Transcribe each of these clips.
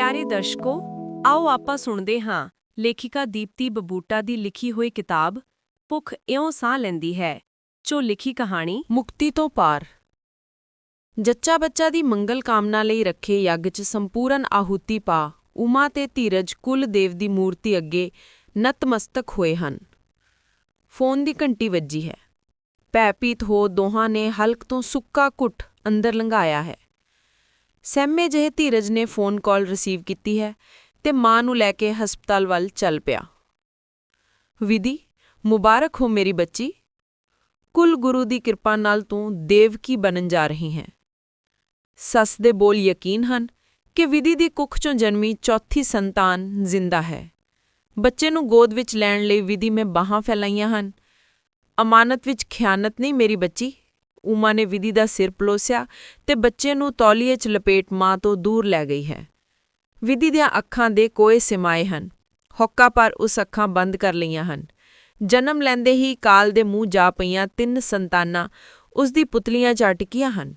ਪਿਆਰੇ ਦਰਸ਼ਕੋ, ਆਓ ਆਪਾਂ ਸੁਣਦੇ ਹਾਂ ਲੇਖਿਕਾ ਦੀਪਤੀ ਬਬੂਟਾ ਦੀ ਲਿਖੀ ਹੋਈ ਕਿਤਾਬ, ਭੁੱਖ ਇਉਂ ਸਾਹ ਲੈਂਦੀ ਹੈ ਜੋ ਲਿਖੀ ਕਹਾਣੀ, ਮੁਕਤੀ ਤੋਂ ਪਾਰ। ਜੱਚਾ ਬੱਚਾ ਦੀ ਮੰਗਲ ਕਾਮਨਾ ਲਈ ਰੱਖੇ ਯੱਗ 'ਚ ਸੰਪੂਰਨ ਆਹੂਤੀ ਪਾ, ਉਮਾ ਤੇ ਧੀਰਜ ਕੁਲ ਦੇਵ ਦੀ ਮੂਰਤੀ ਅੱਗੇ ਨਤਮਸਤਕ ਹੋਏ ਹਨ। ਫੋਨ ਦੀ ਘੰਟੀ ਵੱਜੀ ਹੈ। ਪੈਪੀਤ ਹੋ ਦੋਹਾਂ ਨੇ ਹਲਕ ਤੋਂ ਸੁੱਕਾ ਘੁੱਟ ਅੰਦਰ ਲੰਘਾਇਆ ਹੈ। ਸਹਿਮੇ ਜਿਹੇ ਧੀਰਜ ਨੇ ਫੋਨ ਕਾਲ ਰਿਸੀਵ ਕੀਤੀ ਹੈ ਤੇ ਮਾਂ ਨੂੰ ਲੈ ਕੇ ਹਸਪਤਾਲ ਵੱਲ ਚੱਲ ਪਿਆ। ਵਿਧੀ, ਮੁਬਾਰਕ ਹੋ ਮੇਰੀ ਬੱਚੀ। ਕੁਲ ਗੁਰੂ ਦੀ ਕਿਰਪਾ ਨਾਲ ਤੂੰ ਦੇਵਕੀ ਬਣਨ ਜਾ ਰਹੀ ਹੈ। ਸੱਸ ਦੇ ਬੋਲ ਯਕੀਨ ਹਨ ਕਿ ਵਿਧੀ ਦੀ ਕੁੱਖ ਚੋਂ ਜਨਮੀ ਚੌਥੀ ਸੰਤਾਨ ਜ਼ਿੰਦਾ ਹੈ। ਬੱਚੇ ਨੂੰ ਗੋਦ ਵਿੱਚ ਲੈਣ ਲਈ ਵਿਧੀ ਮੈਂ ਬਾਹਾਂ ਫੈਲਾਈਆਂ ਹਨ। ਅਮਾਨਤ ਵਿੱਚ ਖਿਆਨਤ ਨਹੀਂ ਮੇਰੀ ਬੱਚੀ। ਉਮਾ ਨੇ ਵਿਧੀ ਦਾ ਸਿਰ ਪਲੋਸਿਆ ਤੇ ਬੱਚੇ ਨੂੰ ਤੌਲੀਏ 'ਚ ਲਪੇਟ ਮਾਂ ਤੋਂ ਦੂਰ ਲੈ ਗਈ ਹੈ। ਵਿਧੀ ਦੀਆਂ ਅੱਖਾਂ ਦੇ ਕੋਏ ਸਿਮਾਏ ਹਨ। ਹੌਕਾ ਪਰ ਉਸ ਅੱਖਾਂ ਬੰਦ ਕਰ ਲਈਆਂ ਹਨ। ਜਨਮ ਲੈਂਦੇ ਹੀ ਕਾਲ ਦੇ ਮੂੰਹ ਜਾ ਪਈਆਂ ਤਿੰਨ ਸੰਤਾਨਾਂ ਉਸ ਦੀ ਪੁਤਲੀਆਂ 'ਚ ਅਟਕੀਆਂ ਹਨ।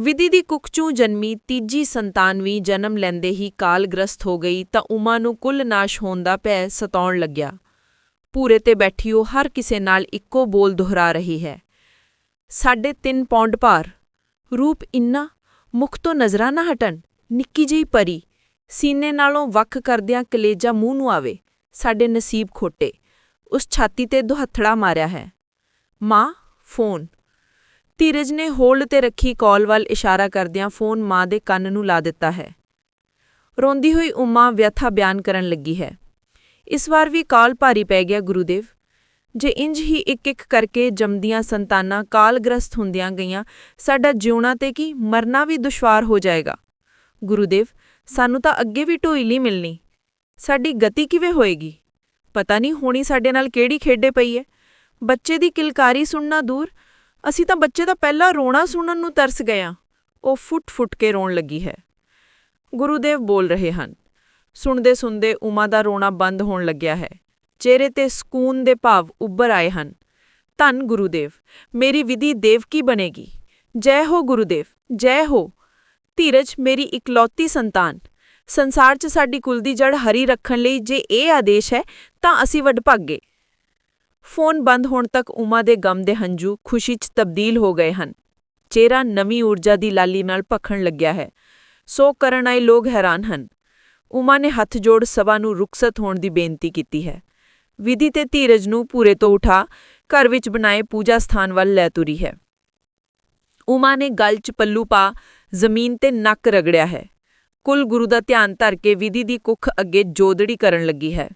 ਵਿਧੀ ਦੀ ਕੁੱਖ ਜਨਮੀ ਤੀਜੀ ਸੰਤਾਨ ਵੀ ਜਨਮ ਲੈਂਦੇ ਹੀ ਕਾਲਗ੍ਰਸਤ ਹੋ ਗਈ ਤਾਂ ਉਮਾ ਨੂੰ ਕੁੱਲ ਨਾਸ਼ ਹੋਣ ਦਾ ਭੈ ਸਤਾਉਣ ਲੱਗਿਆ। ਪੂਰੇ ਤੇ ਬੈਠੀ ਉਹ ਹਰ ਕਿਸੇ ਨਾਲ ਇੱਕੋ ਬੋਲ ਦੁਹਰਾ ਰਹੀ ਹੈ। ਸਾਢੇ ਤਿੰਨ ਪੌਂਡ ਭਾਰ। ਰੂਪ ਇੰਨਾ, ਮੁਖ ਤੋਂ ਨਜ਼ਰਾਂ ਨਾ ਹਟਣ, ਨਿੱਕੀ ਜਿਹੀ ਪਰੀ, ਸੀਨੇ ਨਾਲੋਂ ਵੱਖ ਕਰਦਿਆਂ ਕਲੇਜਾ ਮੂੰਹ ਨੂੰ ਆਵੇ, ਸਾਡੇ ਨਸੀਬ ਖੋਟੇ, ਉਸ ਛਾਤੀ ਤੇ ਦੁਹੱਥੜਾ ਮਾਰਿਆ ਹੈ। ਮਾਂ, ਫੋਨ। ਧੀਰਜ ਨੇ ਹੋਲਡ ਤੇ ਰੱਖੀ ਕਾਲ ਵੱਲ ਇਸ਼ਾਰਾ ਕਰਦਿਆਂ ਫੋਨ ਮਾਂ ਦੇ ਕੰਨ ਨੂੰ ਲਾ ਦਿੱਤਾ ਹੈ। ਰੋਂਦੀ ਹੋਈ ਉਮਾ ਵਿਅਥਾ ਬਿਆਨ ਕਰਨ ਲੱਗੀ ਹੈ। ਇਸ ਵਾਰ ਵੀ ਕਾਲ ਭਾਰੀ ਪੈ ਗਿਆ, ਗੁਰੂਦੇਵ। ਜੇ ਇੰਜ ਹੀ ਇੱਕ ਇੱਕ ਕਰਕੇ ਜੰਮਦੀਆਂ ਸੰਤਾਨਾਂ ਕਾਲਗ੍ਰਸਤ ਹੁੰਦੀਆਂ ਗਈਆਂ, ਸਾਡਾ ਜਿਉਣਾ ਤੇ ਕੀ ਮਰਨਾ ਵੀ ਦੁਸ਼ਵਾਰ ਹੋ ਜਾਏਗਾ? ਗੁਰੂਦੇਵ, ਸਾਨੂੰ ਤਾਂ ਅੱਗੇ ਵੀ ਢੋਇਲੀ ਮਿਲਣੀ। ਸਾਡੀ ਗਤੀ ਕਿਵੇਂ ਹੋਏਗੀ? ਪਤਾ ਨਹੀਂ ਹੋਣੀ ਸਾਡੇ ਨਾਲ ਕਿਹੜੀ ਖੇਡੇ ਪਈ ਹੈ ਬੱਚੇ ਦੀ ਕਿਲਕਾਰੀ ਸੁਣਨਾ ਦੂਰ। ਅਸੀਂ ਤਾਂ ਬੱਚੇ ਦਾ ਪਹਿਲਾ ਰੋਣਾ ਸੁਣਨ ਨੂੰ ਤਰਸ ਗਏ ਹਾਂ ਉਹ ਫੁੱਟ-ਫੁੱਟ ਕੇ ਰੋਣ ਲੱਗੀ ਹੈ। ਗੁਰੂਦੇਵ ਬੋਲ ਰਹੇ ਹਨ। ਸੁਣਦੇ ਸੁਣਦੇ ਉਮਾ ਦਾ ਰੋਣਾ ਬੰਦ ਹੋਣ ਲੱਗਿਆ ਹੈ। ਚਿਹਰੇ ਤੇ ਸਕੂਨ ਦੇ ਭਾਵ ਉੱਭਰ ਆਏ ਹਨ। ਧੰਨ ਗੁਰੂਦੇਵ, ਮੇਰੀ ਵਿਧੀ ਦੇਵ ਕੀ ਬਣੇਗੀ? ਜੈ ਹੋ ਗੁਰੂਦੇਵ, ਜੈ ਹੋ। ਧੀਰਜ, ਮੇਰੀ ਇਕਲੌਤੀ ਸੰਤਾਨ, ਸੰਸਾਰ 'ਚ ਸਾਡੀ ਕੁਲ ਦੀ ਜੜ ਹਰੀ ਰੱਖਣ ਲਈ ਜੇ ਇਹ ਆਦੇਸ਼ ਹੈ, ਤਾਂ ਅਸੀਂ ਵੱਡ ਭਾਗੇ ਫੋਨ ਬੰਦ ਹੋਣ ਤੱਕ ਉਮਾ ਦੇ ਗਮ ਦੇ ਹੰਝੂ ਖੁਸ਼ੀ 'ਚ ਤਬਦੀਲ ਹੋ ਗਏ ਹਨ। ਚਿਹਰਾ ਨਵੀਂ ਊਰਜਾ ਦੀ ਲਾਲੀ ਨਾਲ ਭਖਣ ਲੱਗਿਆ ਹੈ। ਸੋ ਕਰਨ ਆਏ ਲੋਕ ਹੈਰਾਨ ਹਨ। ਉਮਾ ਨੇ ਹੱਥ ਜੋੜ ਸਭਾ ਨੂੰ ਰੁਖਸਤ ਹੋਣ ਦੀ ਬੇਨਤੀ ਕੀਤੀ ਹੈ। ਵਿਧੀ ਤੇ ਧੀਰਜ ਨੂੰ ਪੂਰੇ ਤੋਂ ਉਠਾ ਘਰ ਵਿੱਚ ਬਣਾਏ ਪੂਜਾ ਸਥਾਨ ਵੱਲ ਲੈ ਤੁਰੀ ਹੈ। ਉਮਾ ਨੇ ਗਲ 'ਚ ਪੱਲੂ ਪਾ ਜ਼ਮੀਨ ਤੇ ਨੱਕ ਰਗੜਿਆ ਹੈ। ਕੁਲ ਗੁਰੂ ਦਾ ਧਿਆਨ ਧਰ ਕੇ ਵਿਧੀ ਦੀ ਕੁੱਖ ਅੱਗੇ ਜੋਦੜੀ ਕਰਨ ਲੱਗੀ ਹੈ।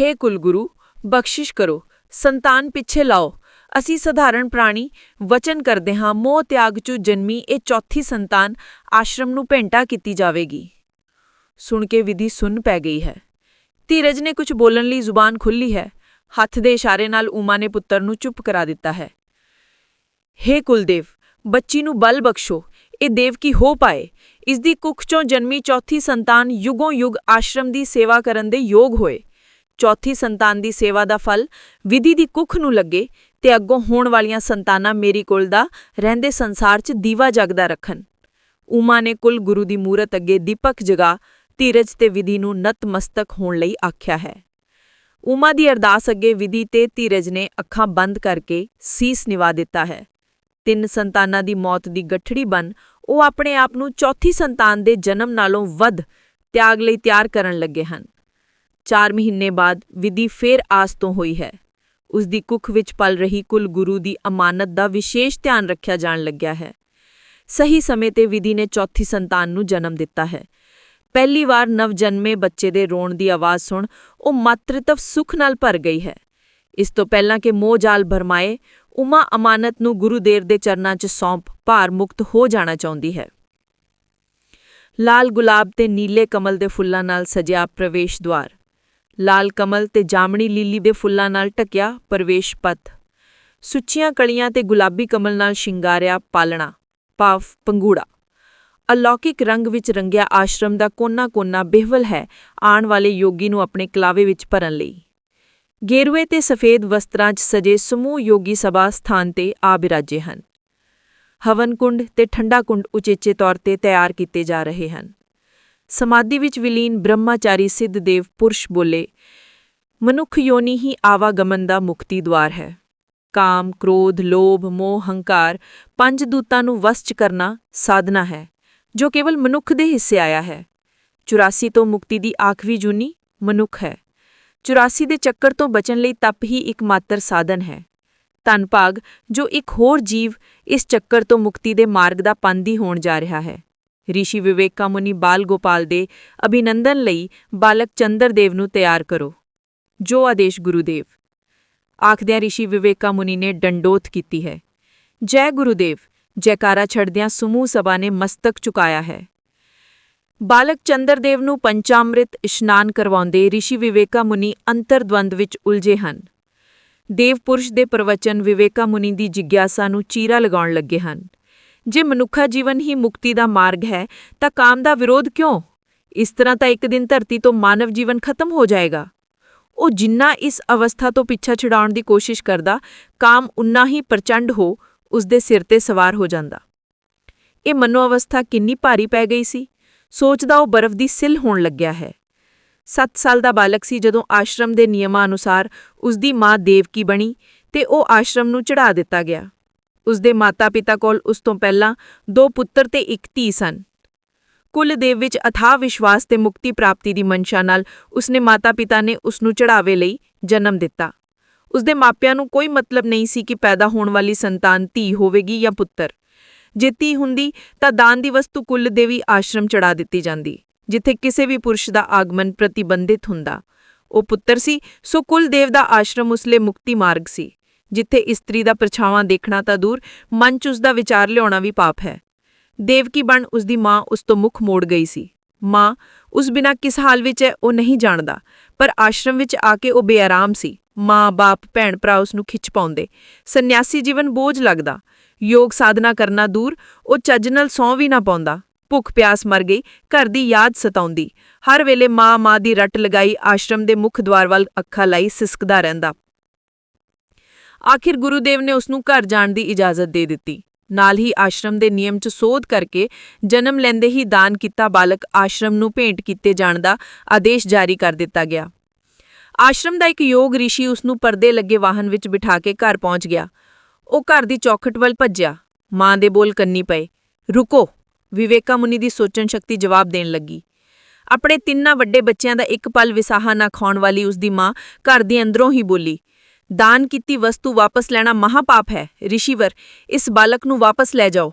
ਹੇ ਕੁਲ ਗੁਰੂ, ਬਖਸ਼ਿਸ਼ ਕਰੋ, ਸੰਤਾਨ ਪਿੱਛੇ ਲਾਓ। ਅਸੀਂ ਸਧਾਰਨ ਪ੍ਰਾਣੀ, ਵਚਨ ਕਰਦੇ ਹਾਂ, ਮੋਹ ਤਿਆਗ ਚੋਂ ਜਨਮੀ ਇਹ ਚੌਥੀ ਸੰਤਾਨ ਆਸ਼ਰਮ ਨੂੰ ਭੇਂਟਾ ਕੀਤੀ ਜਾਵੇਗੀ। ਸੁਣ ਕੇ ਵਿਧੀ ਸੁਣ ਪੈ ਗਈ ਹੈ। ਧੀਰਜ ਨੇ ਕੁਝ ਬੋਲਣ ਲਈ ਜ਼ੁਬਾਨ ਖੁੱਲੀ ਹੈ। ਹੱਥ ਦੇ ਇਸ਼ਾਰੇ ਨਾਲ ਉਮਾ ਨੇ ਪੁੱਤਰ ਨੂੰ ਚੁੱਪ ਕਰਾ ਦਿੱਤਾ ਹੈ। ਹੇ ਕੁਲਦੇਵ, ਬੱਚੀ ਨੂੰ ਬਲ ਬਖਸ਼ੋ। ਇਹ ਦੇਵ ਕੀ ਹੋ ਪਾਏ? ਇਸ ਦੀ ਕੁੱਖ ਚੋਂ ਜਨਮੀ ਚੌਥੀ ਸੰਤਾਨ ਯੁਗੋਂ ਯੁਗ ਆਸ਼ਰਮ ਦੀ ਸੇਵਾ ਕਰਨ ਦੇ ਯੋਗ ਹੋਏ। ਚੌਥੀ ਸੰਤਾਨ ਦੀ ਸੇਵਾ ਦਾ ਫਲ ਵਿਧੀ ਦੀ ਕੁੱਖ ਨੂੰ ਲੱਗੇ ਤੇ ਅੱਗੋਂ ਹੋਣ ਵਾਲੀਆਂ ਸੰਤਾਨਾਂ ਮੇਰੀ ਕੋਲ ਦਾ ਰਹਿੰਦੇ ਸੰਸਾਰ 'ਚ ਦੀਵਾ ਜਗਦਾ ਰੱਖਣ। ਉਮਾ ਨੇ ਕੁਲ ਗੁਰੂ ਦੀ ਮੂਰਤ ਅੱਗੇ ਦੀਪਕ ਜਗਾ ਧੀਰਜ ਤੇ ਵਿਧੀ ਨੂੰ ਨਤਮਸਤਕ ਹੋਣ ਲਈ ਆਖਿਆ ਹੈ। ਉਮਾ ਦੀ ਅਰਦਾਸ ਅੱਗੇ ਵਿਧੀ ਤੇ ਧੀਰਜ ਨੇ ਅੱਖਾਂ ਬੰਦ ਕਰਕੇ ਸੀਸ ਨਿਵਾ ਦਿੱਤਾ ਹੈ। ਤਿੰਨ ਸੰਤਾਨਾਂ ਦੀ ਮੌਤ ਦੀ ਗੱਠੜੀ ਬਨ ਉਹ ਆਪਣੇ ਆਪ ਨੂੰ ਚੌਥੀ ਸੰਤਾਨ ਦੇ ਜਨਮ ਨਾਲੋਂ ਵੱਧ ਤਿਆਗ ਲਈ ਤਿਆਰ ਕਰਨ ਲੱਗੇ ਹਨ। 4 ਮਹੀਨੇ ਬਾਅਦ ਵਿਧੀ ਫੇਰ ਆਸ ਤੋਂ ਹੋਈ ਹੈ। ਉਸ ਦੀ ਕੁੱਖ ਵਿੱਚ ਪਲ ਰਹੀ ਕੁਲ ਗੁਰੂ ਦੀ ਅਮਾਨਤ ਦਾ ਵਿਸ਼ੇਸ਼ ਧਿਆਨ ਰੱਖਿਆ ਜਾਣ ਲੱਗਿਆ ਹੈ। ਸਹੀ ਸਮੇਂ ਤੇ ਵਿਧੀ ਨੇ ਚੌਥੀ ਸੰਤਾਨ ਨੂੰ ਜਨਮ ਦਿੱਤਾ ਹੈ। ਪਹਿਲੀ ਵਾਰ ਨਵਜਨਮੇ ਬੱਚੇ ਦੇ ਰੋਣ ਦੀ ਆਵਾਜ਼ ਸੁਣ ਉਹ ਮਾਤ੍ਰਿਤਵ ਸੁਖ ਨਾਲ ਭਰ ਗਈ ਹੈ। ਇਸ ਤੋਂ ਪਹਿਲਾਂ ਕਿ ਮੋਹ ਜਾਲ ਭਰਮਾਏ, ਉਮਾ ਅਮਾਨਤ ਨੂੰ ਗੁਰੂਦੇਵ ਦੇ ਚਰਨਾਂ 'ਚ ਸੌਂਪ ਭਾਰ ਮੁਕਤ ਹੋ ਜਾਣਾ ਚਾਹੁੰਦੀ ਹੈ। ਲਾਲ ਗੁਲਾਬ ਤੇ ਨੀਲੇ ਕਮਲ ਦੇ ਫੁੱਲਾਂ ਨਾਲ ਸਜਿਆ ਪ੍ਰਵੇਸ਼ ਦੁਆਰ। ਲਾਲ ਕਮਲ ਤੇ ਜਾਮਣੀ ਲੀਲੀ ਦੇ ਫੁੱਲਾਂ ਨਾਲ ਢਕਿਆ ਪ੍ਰਵੇਸ਼ ਪਥ। ਸੁੱਚੀਆਂ ਕਲੀਆਂ ਤੇ ਗੁਲਾਬੀ ਕਮਲ ਨਾਲ ਸ਼ਿੰਗਾਰਿਆ ਪਾਲਣਾ ਭਾਵ ਪੰਗੂੜਾ। ਅਲੌਕਿਕ ਰੰਗ ਵਿੱਚ ਰੰਗਿਆ ਆਸ਼ਰਮ ਦਾ ਕੋਨਾ-ਕੋਨਾ ਬਿਹਵਲ ਹੈ ਆਉਣ ਵਾਲੇ ਯੋਗੀ ਨੂੰ ਆਪਣੇ ਕਲਾਵੇ ਵਿੱਚ ਭਰਨ ਲਈ। ਗੇਰੂਏ ਤੇ ਸਫੇਦ ਵਸਤਰਾਂ 'ਚ ਸਜੇ ਸਮੂਹ ਯੋਗੀ ਸਭਾ ਸਥਾਨ ਤੇ ਆ ਬਿਰਾਜੇ ਹਨ। ਹਵਨ ਕੁੰਡ ਤੇ ਠੰਡਾ ਕੁੰਡ ਉਚੇਚੇ ਤੌਰ ਤੇ ਤਿਆਰ ਕੀਤੇ ਜਾ ਰਹੇ ਹਨ। ਸਮਾਧੀ ਵਿੱਚ ਵਿਲੀਨ ਬ੍ਰਹਮਾਚਾਰੀ ਸਿੱਧ ਦੇਵ ਪੁਰਸ਼ ਬੋਲੇ, ਮਨੁੱਖ ਯੋਨੀ ਹੀ ਆਵਾਗਮਨ ਦਾ ਮੁਕਤੀ ਦਵਾਰ ਹੈ। ਕਾਮ, ਕ੍ਰੋਧ, ਲੋਭ, ਮੋਹ, ਹੰਕਾਰ ਪੰਜ ਦੂਤਾਂ ਨੂੰ ਵਸ ਚ ਕਰਨਾ ਸਾਧਨਾ ਹੈ। ਜੋ ਕੇਵਲ ਮਨੁੱਖ ਦੇ ਹਿੱਸੇ ਆਇਆ ਹੈ। 84 ਤੋਂ ਮੁਕਤੀ ਦੀ ਆਖਰੀ ਜੂਨੀ ਮਨੁੱਖ ਹੈ। 84 ਦੇ ਚੱਕਰ ਤੋਂ ਬਚਣ ਲਈ ਤਪ ਹੀ ਇੱਕ ਮਾਤਰ ਸਾਧਨ ਹੈ। ਧੰਨ ਭਾਗ, ਜੋ ਇੱਕ ਹੋਰ ਜੀਵ ਇਸ ਚੱਕਰ ਤੋਂ ਮੁਕਤੀ ਦੇ ਮਾਰਗ ਦਾ ਪੰਦੀ ਹੋਣ ਜਾ ਰਿਹਾ ਹੈ। ਰਿਸ਼ੀ ਵਿਵੇਕਾ ਮੁਨੀ ਬਾਲ ਗੋਪਾਲ ਦੇ ਅਭਿਨੰਦਨ ਲਈ ਬਾਲਕ ਚੰਦਰਦੇਵ ਨੂੰ ਤਿਆਰ ਕਰੋ। ਜੋ ਆਦੇਸ਼ ਗੁਰੂਦੇਵ। ਆਖਦਿਆਂ ਰਿਸ਼ੀ ਵਿਵੇਕਾ ਮੁਨੀ ਨੇ ਡੰਡੋਤ ਕੀਤੀ ਹੈ। ਜੈ ਗੁਰੂਦੇਵ ਜੈਕਾਰਾ ਛੜਦਿਆਂ ਸਮੂਹ ਸਭਾ ਨੇ ਮਸਤਕ ਝੁਕਾਇਆ ਹੈ। ਬਾਲਕ ਚੰਦਰਦੇਵ ਨੂੰ ਪੰਚਾਮ੍ਰਿਤ ਇਸ਼ਨਾਨ ਕਰਵਾਉਂਦੇ ਰਿਸ਼ੀ ਵਿਵੇਕਾ ਮੁਨੀ ਅੰਤਰਦਵੰਦ ਵਿੱਚ ਉਲਝੇ ਹਨ। ਦੇਵ ਪੁਰਸ਼ ਦੇ ਪ੍ਰਵਚਨ ਵਿਵੇਕਾ ਮੁਨੀ ਦੀ ਜਿਗਿਆਸਾ ਨੂੰ ਚੀਰਾ ਲਗਾਉਣ ਲੱਗੇ ਹਨ। ਜੇ ਮਨੁੱਖਾ ਜੀਵਨ ਹੀ ਮੁਕਤੀ ਦਾ ਮਾਰਗ ਹੈ, ਤਾਂ ਕਾਮ ਦਾ ਵਿਰੋਧ ਕਿਉਂ? ਇਸ ਤਰ੍ਹਾਂ ਤਾਂ ਇੱਕ ਦਿਨ ਧਰਤੀ ਤੋਂ ਮਾਨਵ ਜੀਵਨ ਖਤਮ ਹੋ ਜਾਏਗਾ। ਉਹ ਜਿੰਨਾ ਇਸ ਅਵਸਥਾ ਤੋਂ ਪਿੱਛਾ ਛਡਾਉਣ ਦੀ ਕੋਸ਼ਿਸ਼ ਕਰਦਾ, ਕਾਮ ਉਨਾ ਹੀ ਪ੍ਰਚੰਡ ਹੋ ਉਸਦੇ ਸਿਰ ਤੇ ਸਵਾਰ ਹੋ ਜਾਂਦਾ। ਇਹ ਮਨੋ ਅਵਸਥਾ ਕਿੰਨੀ ਭਾਰੀ ਪੈ ਗਈ ਸੀ। ਸੋਚਦਾ ਉਹ ਬਰਫ਼ ਦੀ ਸਿਲ ਹੋਣ ਲੱਗਿਆ ਹੈ। 7 ਸਾਲ ਦਾ ਬਾਲਕ ਸੀ ਜਦੋਂ ਆਸ਼ਰਮ ਦੇ ਨਿਯਮਾਂ ਅਨੁਸਾਰ ਉਸ ਦੀ ਮਾਂ ਦੇਵਕੀ ਬਣੀ ਤੇ ਉਹ ਆਸ਼ਰਮ ਨੂੰ ਚੜਾ ਦਿੱਤਾ ਗਿਆ। ਉਸ ਦੇ ਮਾਤਾ-ਪਿਤਾ ਕੋਲ ਉਸ ਤੋਂ ਪਹਿਲਾਂ ਦੋ ਪੁੱਤਰ ਤੇ ਇੱਕ ਧੀ ਸਨ। ਕੁੱਲ ਦੇਵ ਵਿੱਚ ਅਥਾਹ ਵਿਸ਼ਵਾਸ ਤੇ ਮੁਕਤੀ ਪ੍ਰਾਪਤੀ ਦੀ ਮਨਸ਼ਾ ਨਾਲ ਉਸਨੇ ਮਾਤਾ-ਪਿਤਾ ਨੇ ਉਸ ਨੂੰ ਚੜਾਵੇ ਲਈ ਜਨਮ ਦਿੱਤਾ। ਉਸਦੇ ਮਾਪਿਆਂ ਨੂੰ ਕੋਈ ਮਤਲਬ ਨਹੀਂ ਸੀ ਕਿ ਪੈਦਾ ਹੋਣ ਵਾਲੀ ਸੰਤਾਨ ਧੀ ਹੋਵੇਗੀ ਜਾਂ ਪੁੱਤਰ। ਜੇ ਧੀ ਹੁੰਦੀ ਤਾਂ ਦਾਨ ਦੀ ਵਸਤੂ ਕੁੱਲ ਦੇਵੀ ਆਸ਼ਰਮ ਚੜਾ ਦਿੱਤੀ ਜਾਂਦੀ, ਜਿੱਥੇ ਕਿਸੇ ਵੀ ਪੁਰਸ਼ ਦਾ ਆਗਮਨ ਪ੍ਰਤੀਬੰਧਿਤ ਹੁੰਦਾ। ਉਹ ਪੁੱਤਰ ਸੀ, ਸੋ ਕੁੱਲ ਦੇਵ ਦਾ ਆਸ਼ਰਮ ਉਸ ਲਈ ਮੁਕਤੀ ਮਾਰਗ ਸੀ, ਜਿੱਥੇ ਇਸਤਰੀ ਦਾ ਪਰਛਾਵਾਂ ਦੇਖਣਾ ਤਾਂ ਦੂਰ, ਮਨ 'ਚ ਉਸ ਦਾ ਵਿਚਾਰ ਲਿਆਉਣਾ ਵੀ ਪਾਪ ਹੈ। ਦੇਵਕੀ ਬਣ ਉਸ ਦੀ ਮਾਂ ਉਸ ਤੋਂ ਮੁਖ ਮੋੜ ਗਈ ਸੀ। ਮਾਂ ਉਸ ਬਿਨਾ ਕਿਸ ਹਾਲ ਵਿੱਚ ਹੈ ਉਹ ਨਹੀਂ ਜਾਣਦਾ, ਪਰ ਆਸ਼ਰਮ ਵਿੱਚ ਆ ਕੇ ਉਹ ਬੇਆਰਾਮ ਸੀ। ਮਾਂ ਬਾਪ ਭੈਣ ਭਰਾ ਉਸ ਨੂੰ ਖਿੱਚ ਪਾਉਂਦੇ। ਸੰਨਿਆਸੀ ਜੀਵਨ ਬੋਝ ਲੱਗਦਾ। ਯੋਗ ਸਾਧਨਾ ਕਰਨਾ ਦੂਰ, ਉਹ ਚੱਜ ਨਾਲ ਸੌਂ ਵੀ ਨਾ ਪਾਉਂਦਾ। ਭੁੱਖ ਪਿਆਸ ਮਰ ਗਈ, ਘਰ ਦੀ ਯਾਦ ਸਤਾਉਂਦੀ। ਹਰ ਵੇਲੇ ਮਾਂ ਮਾਂ ਦੀ ਰੱਟ ਲਗਾਈ, ਆਸ਼ਰਮ ਦੇ ਮੁੱਖ ਦੁਆਰ ਵੱਲ ਅੱਖਾਂ ਲਾਈ ਸਿਸਕਦਾ ਰਹਿੰਦਾ। ਆਖਿਰ ਗੁਰੂਦੇਵ ਨੇ ਉਸ ਨੂੰ ਘਰ ਜਾਣ ਦੀ ਇਜਾਜ਼ਤ ਦੇ ਦਿੱਤੀ। ਨਾਲ ਹੀ ਆਸ਼ਰਮ ਦੇ ਨਿਯਮ 'ਚ ਸੋਧ ਕਰਕੇ ਜਨਮ ਲੈਂਦੇ ਹੀ ਦਾਨ ਕੀਤਾ ਬਾਲਕ ਆਸ਼ਰਮ ਨੂੰ ਭੇਂਟ ਕੀਤੇ ਜਾਣ ਦਾ ਆਦੇਸ਼ ਜਾਰੀ ਕਰ ਦਿੱਤਾ ਗਿਆ। ਆਸ਼ਰਮ ਦਾ ਇੱਕ ਯੋਗ ਰਿਸ਼ੀ ਉਸ ਨੂੰ ਪਰਦੇ ਲੱਗੇ ਵਾਹਨ ਵਿੱਚ ਬਿਠਾ ਕੇ ਘਰ ਪਹੁੰਚ ਗਿਆ। ਉਹ ਘਰ ਦੀ ਚੌਖਟ ਵੱਲ ਭੱਜਿਆ। ਮਾਂ ਦੇ ਬੋਲ ਕੰਨੀ ਪਏ। ਰੁਕੋ। ਵਿਵੇਕਾ ਮੁਨੀ ਦੀ ਸੋਚਣ ਸ਼ਕਤੀ ਜਵਾਬ ਦੇਣ ਲੱਗੀ। ਆਪਣੇ ਤਿੰਨਾਂ ਵੱਡੇ ਬੱਚਿਆਂ ਦਾ ਇੱਕ ਪਲ ਵਿਸਾਹਾ ਨਾ ਖਾਣ ਵਾਲੀ ਉਸ ਦੀ ਮਾਂ ਘਰ ਦੇ ਅੰਦਰੋਂ ਹੀ ਬੋਲੀ, ਦਾਨ ਕੀਤੀ ਵਸਤੂ ਵਾਪਸ ਲੈਣਾ ਮਹਾਪਾਪ ਹੈ। ਰਿਸ਼ੀਵਰ, ਇਸ ਬਾਲਕ ਨੂੰ ਵਾਪਸ ਲੈ ਜਾਓ।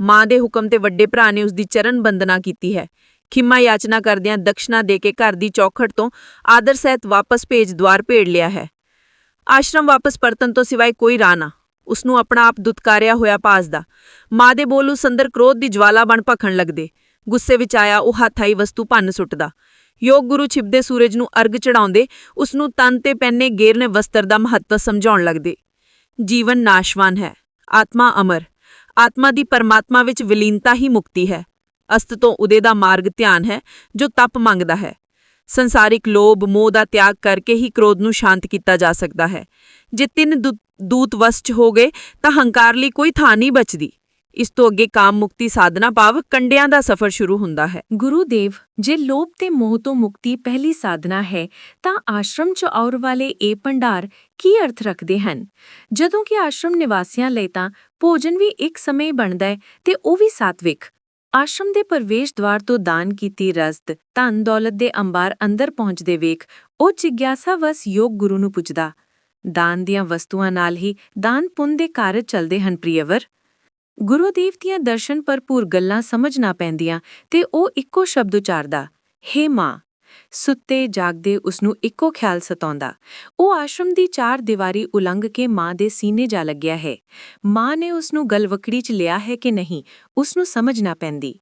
ਮਾਂ ਦੇ ਹੁਕਮ ਤੇ ਵੱਡੇ ਭਰਾ ਨੇ ਉਸ ਦੀ ਚਰਨ ਬੰਦਨਾ ਕੀਤੀ ਹੈ। ਖਿਮਾ ਯਾਚਨਾ ਕਰਦਿਆਂ ਦਕਸ਼ਨਾ ਦੇ ਕੇ ਘਰ ਦੀ ਚੌਖਟ ਤੋਂ ਆਦਰ ਸਹਿਤ ਵਾਪਸ ਭੇਜ ਦਵਾਰ ਭੇੜ ਲਿਆ ਹੈ। ਆਸ਼ਰਮ ਵਾਪਸ ਪਰਤਨ ਤੋਂ ਸਿਵਾਏ ਕੋਈ ਰਾਹ ਨਾ। ਉਸ ਨੂੰ ਆਪਣਾ ਆਪ ਦੁਤਕਾਰਿਆ ਹੋਇਆ ਭਾਸਦਾ ਮਾਂ ਦੇ ਬੋਲ ਉਸ ਅੰਦਰ ਕ੍ਰੋਧ ਦੀ ਜਵਾਲਾ ਬਣ ਭਖਣ ਲੱਗਦੇ। ਗੁੱਸੇ ਵਿੱਚ ਆਇਆ ਉਹ ਹੱਥਾਈ ਵਸਤੂ ਭੰਨ ਸੁੱਟਦਾ। ਯੋਗ ਗੁਰੂ ਛਿਪਦੇ ਸੂਰਜ ਨੂੰ ਅਰਗ ਚੜਾਉਂਦੇ ਉਸ ਨੂੰ ਤਨ ਤੇ ਪਹਿਨੇ ਗੇਰਨੇ ਵਸਤਰ ਦਾ ਮਹੱਤਵ ਸਮਝਾਉਣ ਲੱਗਦੇ। ਜੀਵਨ ਨਾਸ਼ਵਾਨ ਹੈ। ਆਤਮਾ ਅਮਰ। ਆਤਮਾ ਦੀ ਪਰਮਾਤਮਾ ਵਿੱਚ ਵਿਲੀਨਤਾ ਹੀ ਮੁਕਤੀ ਹੈ। ਅਸਤ ਤੋਂ ਉਦੇ ਦਾ ਮਾਰਗ ਧਿਆਨ ਹੈ, ਜੋ ਤਪ ਮੰਗਦਾ ਹੈ। ਸੰਸਾਰਿਕ ਲੋਭ, ਮੋਹ ਦਾ ਤਿਆਗ ਕਰਕੇ ਹੀ ਕ੍ਰੋਧ ਨੂੰ ਸ਼ਾਂਤ ਕੀਤਾ ਜਾ ਸਕਦਾ ਹੈ। ਜੇ ਤਿੰਨ ਦੂਤ ਵਸ ਹੋ ਗਏ, ਤਾਂ ਹੰਕਾਰ ਲਈ ਕੋਈ ਥਾਂ ਨਹੀਂ ਬਚਦੀ। ਇਸ ਤੋਂ ਅੱਗੇ ਕਾਮ ਮੁਕਤੀ ਸਾਧਨਾ ਭਾਵ ਕੰਡਿਆਂ ਦਾ ਸਫ਼ਰ ਸ਼ੁਰੂ ਹੁੰਦਾ ਹੈ। ਗੁਰੂਦੇਵ, ਜੇ ਲੋਭ ਤੇ ਮੋਹ ਤੋਂ ਮੁਕਤੀ ਪਹਿਲੀ ਸਾਧਨਾ ਹੈ, ਤਾਂ ਆਸ਼ਰਮ 'ਚ ਔਰ ਵਾਲੇ ਇਹ ਭੰਡਾਰ ਕੀ ਅਰਥ ਰੱਖਦੇ ਹਨ? ਜਦੋਂ ਕਿ ਆਸ਼ਰਮ ਨਿਵਾਸੀਆਂ ਲਈ ਤਾਂ ਭੋਜਨ ਵੀ ਇੱਕ ਸਮੇਂ ਬਣਦਾ ਹੈ ਤੇ ਉਹ ਵੀ ਸਾਤਵਿਕ। ਆਸ਼ਰਮ ਦੇ ਪ੍ਰਵੇਸ਼ ਦਵਾਰ ਤੋਂ ਦਾਨ ਕੀਤੀ ਰਸਦ, ਧਨ ਦੌਲਤ ਦੇ ਅੰਬਾਰ ਅੰਦਰ ਪਹੁੰਚਦੇ ਵੇਖ ਉਹ ਜਿਗਿਆਸਾਵਸ ਯੋਗ ਗੁਰੂ ਨੂੰ ਪੁੱਛਦਾ ਦਾਨ ਦੀਆਂ ਵਸਤੂਆਂ ਨਾਲ ਹੀ ਦਾਨ ਪੁੰਨ ਦੇ ਕਾਰਜ ਚੱਲਦੇ ਹਨ, ਪ੍ਰਿਯਵਰ। ਗੁਰੂਦੇਵ ਦੀਆਂ ਦਰਸ਼ਨ ਭਰਪੂਰ ਗੱਲਾਂ ਸਮਝ ਨਾ ਪੈਂਦੀਆਂ ਤੇ ਉਹ ਇੱਕੋ ਸ਼ਬਦ ਉਚਾਰਦਾ, ਹੇ ਮਾਂ ਸੁੱਤੇ ਜਾਗਦੇ ਉਸ ਨੂੰ ਇੱਕੋ ਖਿਆਲ ਸਤਾਉਂਦਾ। ਉਹ ਆਸ਼ਰਮ ਦੀ ਚਾਰ ਦੀਵਾਰੀ ਉਲੰਘ ਕੇ ਮਾਂ ਦੇ ਸੀਨੇ ਜਾ ਲੱਗਿਆ ਹੈ। ਮਾਂ ਨੇ ਉਸ ਨੂੰ ਗਲਵਕੜੀ 'ਚ ਲਿਆ ਹੈ ਕਿ ਨਹੀਂ ਉਸ ਨੂੰ ਸਮਝਣਾ ਪੈਂਦੀ।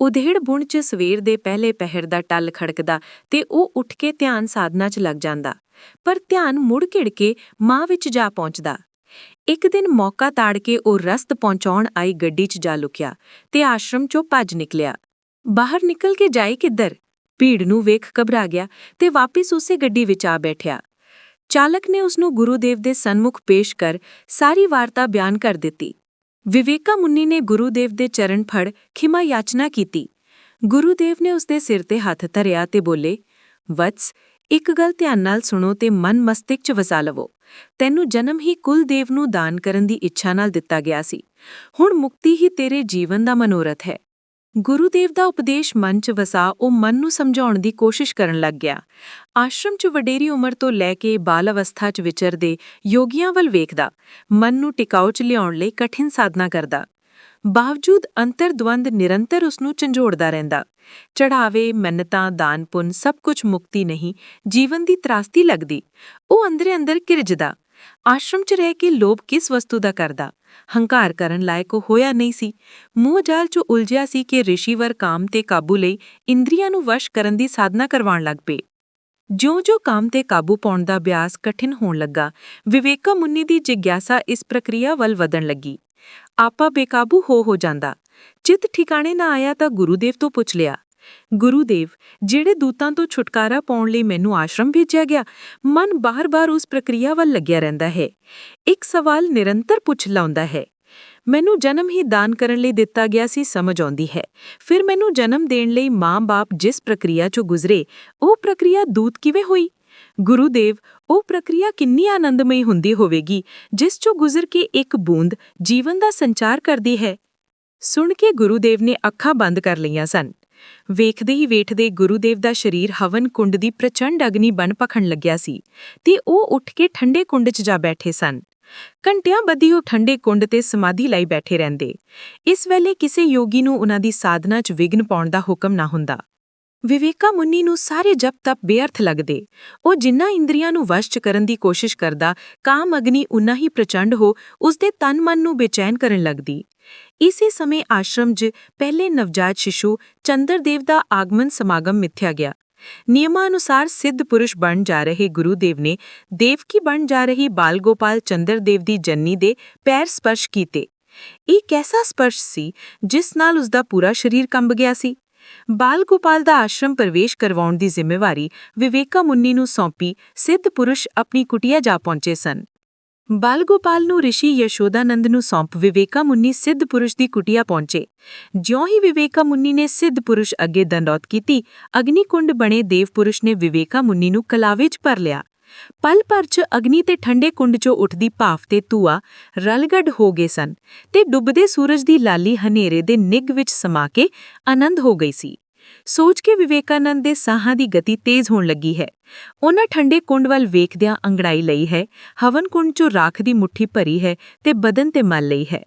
ਉਧੇੜ ਬੁਣ 'ਚ ਸਵੇਰ ਦੇ ਪਹਿਲੇ ਪਹਿਰ ਦਾ ਟੱਲ ਖੜਕਦਾ ਤੇ ਉਹ ਉੱਠ ਕੇ ਧਿਆਨ ਸਾਧਨਾ 'ਚ ਲੱਗ ਜਾਂਦਾ। ਪਰ ਧਿਆਨ ਮੁੜ ਘਿੜ ਕੇ ਮਾਂ ਵਿੱਚ ਜਾ ਪਹੁੰਚਦਾ। ਇੱਕ ਦਿਨ ਮੌਕਾ ਤਾੜ ਕੇ ਉਹ ਰਸਤ ਪਹੁੰਚਾਉਣ ਆਈ ਗੱਡੀ 'ਚ ਜਾ ਲੁਕਿਆ ਤੇ ਆਸ਼ਰਮ 'ਚੋਂ ਭੱਜ ਨਿਕਲਿਆ। ਬਾਹਰ ਨਿਕਲ ਕੇ ਜਾਈ ਕਿੱਧਰ? ਭੀੜ ਨੂੰ ਵੇਖ ਘਬਰਾ ਗਿਆ ਤੇ ਵਾਪਿਸ ਉਸੇ ਗੱਡੀ ਵਿੱਚ ਆ ਬੈਠਿਆ। ਚਾਲਕ ਨੇ ਉਸ ਨੂੰ ਗੁਰੂਦੇਵ ਦੇ ਸਨਮੁਖ ਪੇਸ਼ ਕਰ ਸਾਰੀ ਵਾਰਤਾ ਬਿਆਨ ਕਰ ਦਿੱਤੀ। ਵਿਵੇਕਾ ਮੁੰਨੀ ਨੇ ਗੁਰੂਦੇਵ ਦੇ ਚਰਨ ਫੜ ਖਿਮਾ ਯਾਚਨਾ ਕੀਤੀ। ਗੁਰੂਦੇਵ ਨੇ ਉਸਦੇ ਸਿਰ ਤੇ ਹੱਥ ਧਰਿਆ ਤੇ ਬੋਲੇ, ਵਤਸ, ਇੱਕ ਗੱਲ ਧਿਆਨ ਨਾਲ ਸੁਣੋ ਤੇ ਮਨ ਮਸਤਿਕ 'ਚ ਵਸਾ ਲਵੋ। ਤੈਨੂੰ ਜਨਮ ਹੀ ਕੁਲਦੇਵ ਨੂੰ ਦਾਨ ਕਰਨ ਦੀ ਇੱਛਾ ਨਾਲ ਦਿੱਤਾ ਗਿਆ ਸੀ। ਹੁਣ ਮੁਕਤੀ ਹੀ ਤੇਰੇ ਜੀਵਨ ਦਾ ਮਨੋਰਥ ਹੈ। ਗੁਰੂਦੇਵ ਦਾ ਉਪਦੇਸ਼ ਮਨ 'ਚ ਵਸਾ, ਉਹ ਮਨ ਨੂੰ ਸਮਝਾਉਣ ਦੀ ਕੋਸ਼ਿਸ਼ ਕਰਨ ਲੱਗ ਗਿਆ। ਆਸ਼ਰਮ 'ਚ ਵਡੇਰੀ ਉਮਰ ਤੋਂ ਲੈ ਕੇ ਬਾਲ ਅਵਸਥਾ 'ਚ ਵਿਚਰਦੇ ਯੋਗੀਆਂ ਵੱਲ ਵੇਖਦਾ, ਮਨ ਨੂੰ ਟਿਕਾਊ 'ਚ ਲਿਆਉਣ ਲਈ ਕਠਿਨ ਸਾਧਨਾ ਕਰਦਾ। ਬਾਵਜੂਦ ਅੰਤਰਦਵੰਦ ਨਿਰੰਤਰ ਉਸ ਨੂੰ ਝੰਜੋੜਦਾ ਰਹਿੰਦਾ। ਚੜਾਵੇ ਮੰਨਤਾਂ ਦਾਨ ਪੁੰਨ ਸਭ ਕੁਝ ਮੁਕਤੀ ਨਹੀਂ, ਜੀਵਨ ਦੀ ਤਰਾਸਤੀ ਲੱਗਦੀ। ਉਹ ਅੰਦਰੇ ਅੰਦਰ ਕਿਰਜਦਾ। ਆਸ਼ਰਮ 'ਚ ਰਹਿ ਕੇ ਲੋਭ ਕਿਸ ਵਸਤੂ ਦਾ ਕਰਦਾ? ਹੰਕਾਰ ਕਰਨ ਲਾਇਕ ਹੋਇਆ ਨਹੀਂ ਸੀ। ਮੋਹ ਜਾਲ 'ਚ ਉਲਝਿਆ ਸੀ ਕਿ ਰਿਸ਼ੀਵਰ ਕਾਮ ਤੇ ਕਾਬੂ ਲਈ ਇੰਦਰੀਆਂ ਨੂੰ ਵਸ਼ ਕਰਨ ਦੀ ਸਾਧਨਾ ਕਰਵਾਉਣ ਲੱਗ ਪਏ। ਜਿਉਂ-ਜਿਉਂ ਕਾਮ ਤੇ ਕਾਬੂ ਪਾਉਣ ਦਾ ਅਭਿਆਸ ਕਠਿਨ ਹੋਣ ਲੱਗਾ, ਵਿਵੇਕਾ ਮੁੰਨੀ ਦੀ ਜਿਗਿਆਸਾ ਇਸ ਪ੍ਰਕਿਰਿਆ ਵੱਲ ਵਧਣ ਲੱਗੀ। ਆਪਾ ਬੇਕਾਬੂ ਹੋ ਹੋ ਜਾਂਦਾ। ਚਿੱਤ ਠਿਕਾਣੇ ਨਾ ਆਇਆ ਤਾਂ ਗੁਰੂਦੇਵ ਤੋਂ ਪੁੱਛ ਲਿਆ। ਗੁਰੂਦੇਵ ਜਿਹੜੇ ਦੂਤਾਂ ਤੋਂ ਛੁਟਕਾਰਾ ਪਾਉਣ ਲਈ ਮੈਨੂੰ ਆਸ਼ਰਮ ਭੇਜਿਆ ਗਿਆ, ਮਨ ਬਾਰ-ਬਾਰ ਉਸ ਪ੍ਰਕਿਰਿਆ ਵੱਲ ਲੱਗਿਆ ਰਹਿੰਦਾ ਹੈ। ਇੱਕ ਸਵਾਲ ਨਿਰੰਤਰ ਪੁੱਛ ਲਾਉਂਦਾ ਹੈ। ਮੈਨੂੰ ਜਨਮ ਹੀ ਦਾਨ ਕਰਨ ਲਈ ਦਿੱਤਾ ਗਿਆ ਸੀ ਸਮਝ ਆਉਂਦੀ ਹੈ। ਫਿਰ ਮੈਨੂੰ ਜਨਮ ਦੇਣ ਲਈ ਮਾਂ-ਬਾਪ ਜਿਸ ਪ੍ਰਕਿਰਿਆ 'ਚੋਂ ਗੁਜ਼ਰੇ, ਉਹ ਪ੍ਰਕਿਰਿਆ ਦੂਤ ਕਿਵੇਂ ਹੋਈ? ਗੁਰੂਦੇਵ ਉਹ ਪ੍ਰਕਿਰਿਆ ਕਿੰਨੀ ਆਨੰਦਮਈ ਹੁੰਦੀ ਹੋਵੇਗੀ, ਜਿਸ 'ਚੋਂ ਗੁਜ਼ਰ ਕੇ ਇੱਕ ਬੂੰਦ ਜੀਵਨ ਦਾ ਸੰਚਾਰ ਕਰਦੀ ਹੈ? ਸੁਣ ਕੇ ਗੁਰੂਦੇਵ ਨੇ ਅੱਖਾਂ ਬੰਦ ਕਰ ਲਈਆਂ ਸਨ। ਵੇਖਦੇ ਹੀ ਵੇਖਦੇ ਗੁਰੂਦੇਵ ਦਾ ਸਰੀਰ ਹਵਨ ਕੁੰਡ ਦੀ ਪ੍ਰਚੰਡ ਅਗਨੀ ਬਣ ਪਖਣ ਲੱਗਿਆ ਸੀ ਤੇ ਉਹ ਉੱਠ ਕੇ ਠੰਡੇ ਕੁੰਡ 'ਚ ਜਾ ਬੈਠੇ ਸਨ। ਘੰਟਿਆਂ ਬੱਧੀ ਉਹ ਠੰਡੇ ਕੁੰਡ ਤੇ ਸਮਾਧੀ ਲਈ ਬੈਠੇ ਰਹਿੰਦੇ। ਇਸ ਵੇਲੇ ਕਿਸੇ ਯੋਗੀ ਨੂੰ ਉਹਨਾਂ ਦੀ ਸਾਧਨਾ 'ਚ ਵਿਘਨ ਪਾਉਣ ਦਾ ਹੁਕਮ ਨਾ ਹੁੰਦਾ। ਵਿਵੇਕਾ ਮੁੰਨੀ ਨੂੰ ਸਾਰੇ ਜਪ ਤਪ ਬੇਅਰਥ ਲੱਗਦੇ। ਉਹ ਜਿੰਨਾ ਇੰਦਰੀਆਂ ਨੂੰ ਵਸ਼ਚ ਕਰਨ ਦੀ ਕੋਸ਼ਿਸ਼ ਕਰਦਾ, ਕਾਮ ਅਗਨੀ ਉਨਾ ਹੀ ਪ੍ਰਚੰਡ ਹੋ, ਉਸਦੇ ਤਨ ਮਨ ਨੂੰ ਬੇਚੈਨ ਕਰਨ ਲੱਗਦੀ। ਇਸੇ ਸਮੇਂ ਆਸ਼ਰਮ 'ਚ ਪਹਿਲੇ ਨਵਜਾਤ ਸ਼ਿਸ਼ੂ ਚੰਦਰਦੇਵ ਦਾ ਆਗਮਨ ਸਮਾਗਮ ਮਿਥਿਆ ਗਿਆ। ਨਿਯਮਾਂ ਅਨੁਸਾਰ ਸਿੱਧ ਪੁਰਸ਼ ਬਣ ਜਾ ਰਹੇ ਗੁਰੂਦੇਵ ਨੇ ਦੇਵਕੀ ਬਣ ਜਾ ਰਹੀ ਬਾਲ ਬਾਲਗੋਪਾਲ ਚੰਦਰਦੇਵ ਦੀ ਜੰਨੀ ਦੇ ਪੈਰ ਸਪਰਸ਼ ਕੀਤੇ। ਇਹ ਕੈਸਾ ਸਪਰਸ਼ ਸੀ ਜਿਸ ਨਾਲ ਉਸ ਦਾ ਪੂਰਾ ਸਰੀਰ ਕੰਬ ਗਿਆ ਸੀ? ਬਾਲ ਗੋਪਾਲ ਦਾ ਆਸ਼ਰਮ ਪ੍ਰਵੇਸ਼ ਕਰਵਾਉਣ ਦੀ ਜ਼ਿੰਮੇਵਾਰੀ ਵਿਵੇਕਾ ਮੁੰਨੀ ਨੂੰ ਸੌਂਪੀ ਸਿੱਧ ਪੁਰਸ਼ ਆਪਣੀ ਕੁਟਿਆ ਜਾ ਪਹੁੰਚੇ ਸਨ। ਬਾਲ ਗੋਪਾਲ ਨੂੰ ਰਿਸ਼ੀ ਯਸ਼ੋਦਾਨੰਦ ਨੂੰ ਸੌਂਪ ਵਿਵੇਕਾ ਮੁੰਨੀ ਸਿੱਧ ਪੁਰਸ਼ ਦੀ ਕੁਟਿਆ ਪਹੁੰਚੇ। ਜਿਉਂ ਹੀ ਵਿਵੇਕਾ ਮੁੰਨੀ ਨੇ ਸਿੱਧ ਪੁਰਸ਼ ਅੱਗੇ ਦੰਡੌਤ ਕੀਤੀ ਅਗਨੀ ਕੁੰਡ ਬਣੇ ਦੇਵ ਪੁਰਸ਼ ਨੇ ਵਿਵੇਕਾ ਮੁੰਨੀ ਨੂੰ ਕਲਾਵੇ 'ਚ ਭਰ ਲਿਆ। ਪਲ ਭਰ 'ਚ ਅਗਨੀ ਤੇ ਠੰਡੇ ਕੁੰਡ 'ਚੋਂ ਉੱਠਦੀ ਭਾਫ ਤੇ ਧੂਆ ਰਲਗੜ ਹੋ ਗਏ ਸਨ ਤੇ ਡੁੱਬਦੇ ਸੂਰਜ ਦੀ ਲਾਲੀ ਹਨੇਰੇ ਦੇ ਨਿੱਘ ਵਿੱਚ ਸਮਾ ਕੇ ਆਨੰਦ ਹੋ ਗਈ ਸੀ। ਸੋਚ ਕੇ ਵਿਵੇਕਾਨੰਦ ਦੇ ਸਾਹਾਂ ਦੀ ਗਤੀ ਤੇਜ਼ ਹੋਣ ਲੱਗੀ ਹੈ। ਉਹਨਾਂ ਠੰਡੇ ਕੁੰਡ ਵੱਲ ਵੇਖਦਿਆਂ ਅੰਗੜਾਈ ਲਈ ਹੈ, ਹਵਨ ਕੁੰਡ 'ਚੋਂ ਰਾਖ ਦੀ ਮੁੱਠੀ ਭਰੀ ਹੈ ਤੇ ਬਦਨ ਤੇ ਮਲ ਲਈ ਹੈ।